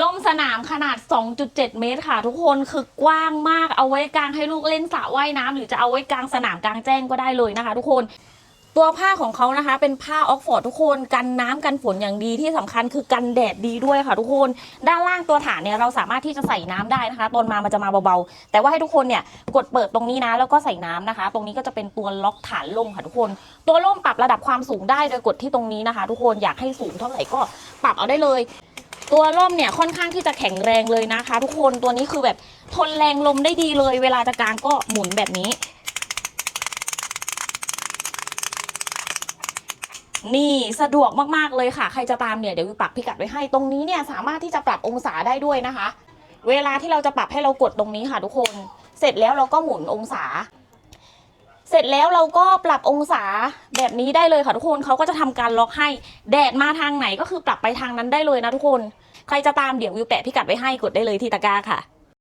ล่มสนามขนาด 2.7 เมตรค่ะ ทุกคนคือกว้างมากเอาไว้กลางให้ลูกเล่นสระว่ายน้ำหรือจะเอาไว้กลางสนามกลางแจ้งก็ได้เลยนะคะ ทุกคนตัวผ้าของเขานะคะ เป็นผ้าออกฟอร์ดทุกคนกันน้ำกันฝนอย่างดีที่สำคัญคือกันแดดดีด้วยค่ะทุกคน ด้านล่างตัวฐานเนี่ยเราสามารถที่จะใส่น้ำได้นะคะตอนมามันจะมาเบาๆ แต่ว่าให้ทุกคนเนี่ยกดเปิดตรงนี้นะ แล้วก็ใส่น้ำนะคะ ตรงนี้ก็จะเป็นตัวล็อกฐานล่มค่ะทุกคน ตัวล่มปรับระดับความสูงได้โดยกดที่ตรงนี้นะคะ ทุกคนอยากให้สูงเท่าไหร่ก็ปรับเอาได้เลย ตัวร่มเนี่ยค่อนข้างที่จะแข็งแรงเลยนะคะ ทุกคนตัวนี้คือแบบทนแรงลมได้ดีเลย เวลาจะกางก็หมุนแบบนี้ นี่สะดวกมากๆเลยค่ะ ใครจะตามเนี่ยเดี๋ยววิวปักพิกัดไว้ให้ตรงนี้เนี่ยสามารถที่จะปรับองศาได้ด้วยนะคะ เวลาที่เราจะปรับให้เรากดตรงนี้ค่ะ ทุกคนเสร็จแล้วเราก็หมุนองศาเสร็จแล้วเราก็ปรับองศาแบบนี้ได้เลยค่ะทุกคนเขาก็จะทำการล็อกให้แดดมาทางไหนก็คือปรับไปทางนั้นได้เลยนะทุกคน ใครจะตามเดี๋ยววิวแปะพิกัดไว้ให้กดได้เลยที่ตะกร้าค่ะ